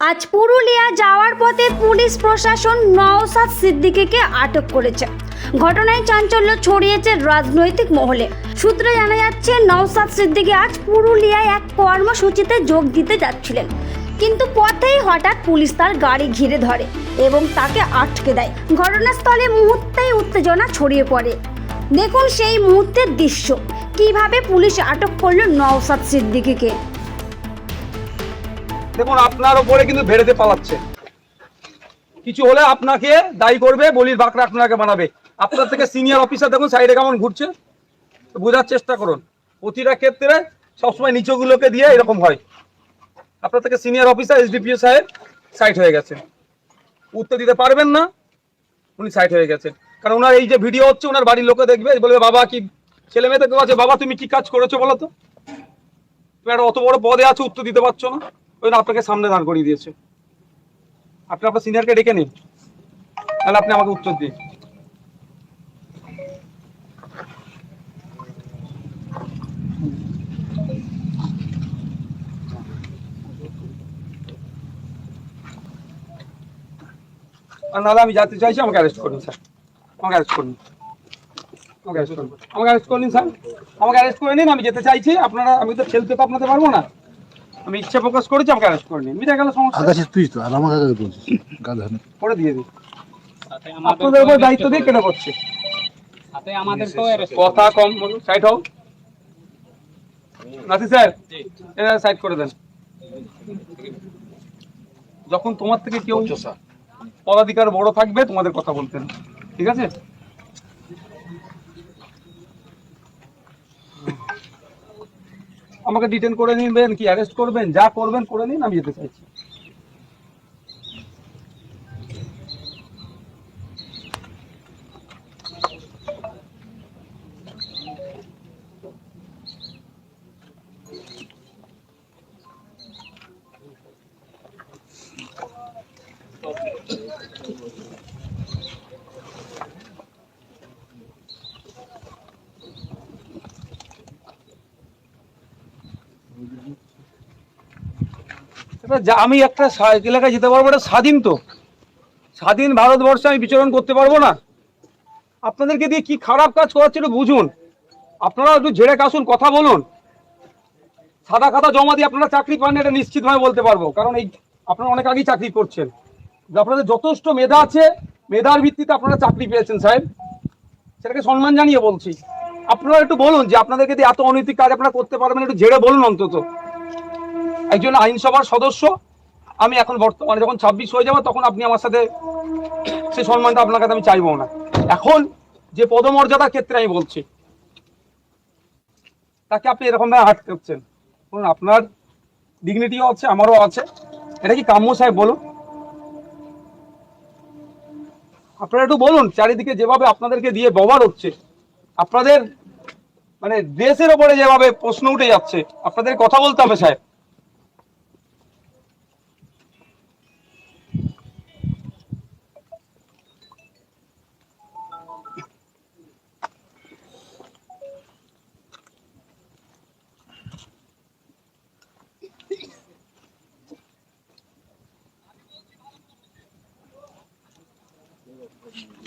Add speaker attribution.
Speaker 1: আজ পুরুলিয়া যাওয়ার পথে পুলিশ প্রশাসন নওসাদ সিদ্দিকীকে আটক করেছে। ঘটনায় চাঞ্চল্য ছড়িয়েছে রাজনৈতিক মহলে। সূত্রে জানা যাচ্ছে নওসাদ সিদ্দিকী আজ পুরুলিয়ায় এক কর্মসূচিতে যোগ দিতে যাচ্ছিলেন। কিন্তু পথেই হঠাৎ পুলিশ তার গাড়ি ঘিরে ধরে এবং তাকে আটকে দেয়। ঘটনাস্থলে মুহূর্তেই উত্তেজনা ছড়িয়ে পড়ে। দেখুন সেই মুহূর্তের দৃশ্য। কীভাবে পুলিশ আটক করল নওসাদ সিদ্দিকীকে?
Speaker 2: দেখুন, আপনার ওপরে কিন্তু ভেড়েতে পালাচ্ছে। কিছু হলে আপনাকে দায়ী করবে, বলির বাঁকড়া আপনাকে বানাবে। আপনার থেকে সিনিয়র অফিসার দেখুন সাইডে কেমন ঘুরছে। বোঝার চেষ্টা করুন। প্রতিটা ক্ষেত্রে সবসময় নিচগুলোকে দিয়ে এরকম হয়। আপনার থেকে সিনিয়র অফিসার এসডিপিও সাহেব সাইড হয়ে গেছে উত্তর দিতে পারবেন না, উনি সাইড হয়ে গেছেন। কারণ ওনার এই যে ভিডিও হচ্ছে, ওনার বাড়ির লোকে দেখবে, বলবে, বাবা, কি ছেলে মেয়ে থেকে আছে? বাবা, তুমি কি কাজ করেছ বলো তো? তুমি একটা অত বড় পদে আছো, উত্তর দিতে পারছ না। ওই আপনাকে সামনে দাঁড় করিয়ে দিয়েছে। আপনি আপনার সিনিয়রকে ডেকে নিন। তাহলে আপনি আমাকে উত্তর দিন। আর নাহলে আমি যেতে চাইছি, আমাকে অ্যারেস্ট করুন স্যার। আমাকে অ্যারেস্ট করুন আমাকে অ্যারেস্ট করুন আমাকে অ্যারেস্ট করুন স্যার। আমাকে অ্যারেস্ট করে নিন, আমি যেতে চাইছি। আপনারা, আমি তো ঠেলতে তো আপনাদের পারব না। আমি ইচ্ছে প্রকাশ করেছি আমাকে অ্যারেস্ট করে নিন। মিটে গেল সমস্যা।
Speaker 3: আকাশে তুই তো আর আমাকে আগে বলছিস। গাধা না।
Speaker 2: করে দিয়ে
Speaker 4: সাথে
Speaker 2: আপনাদের উপর দায়িত্ব দিয়ে কেটে করছে
Speaker 4: সাথে আমাদেরকেও arrest
Speaker 2: কথা কম বলুন সাইড হও নাসি স্যার এটা সাইড করে দেন। যখন তোমার থেকে কেউ পদাধিকার বড় থাকবে তোমাদের কথা বলতেন। ঠিক আছে? আমাকে ডিটেন করে নিবেন কি অ্যারেস্ট করবেন যা করবেন করে নিন আমি যেতে চাইছি। আমি একটা এলাকায় যেতে পারব এটা স্বাধীন তো। স্বাধীন ভারতবর্ষে আমি বিচরণ করতে পারব না। আপনাদেরকে দিয়ে কি খারাপ কাজ করাচ্ছে একটু বুঝুন। আপনারা একটু ঝেড়ে কাশুন, কথা বলুন। সাদা খাতা জমা দিয়ে আপনারা চাকরি পান এটা নিশ্চিতভাবে বলতে পারব। কারণ এই আপনারা অনেক আগেই চাকরি করছেন। আপনাদের যথেষ্ট মেধা আছে। মেধার ভিত্তিতে আপনারা চাকরি পেয়েছেন, সাহেব। সেটাকে সম্মান জানিয়ে বলছি। আপনারা একটু বলুন যে আপনাদেরকে দিয়ে এত অনৈতিক কাজ আপনারা করতে পারবেন একটু ঝেড়ে বলুন অন্তত। একজন আইনসভার সদস্য, আমি এখন বর্তমানে যখন ছাব্বিশ হয়ে যাব, তখন আপনি আমার সাথে সেই সম্মানটা আপনার কাছে আমি চাইব না। এখন যে পদমর্যাদার ক্ষেত্রে আমি বলছি, তাকে আপনি এরকম ভাবে হাঁটতে হচ্ছেন বলুন, আপনার ডিগনিটিও আছে, আমারও আছে। এটা কি কাম্য সাহেব, বলুন। আপনারা একটু বলুন, চারিদিকে যেভাবে আপনাদেরকে দিয়ে ব্যবহার হচ্ছে, আপনাদের মানে দেশের ওপরে যেভাবে প্রশ্ন উঠে যাচ্ছে, আপনাদের কথা বলতে হবে, সাহেব। Спасибо.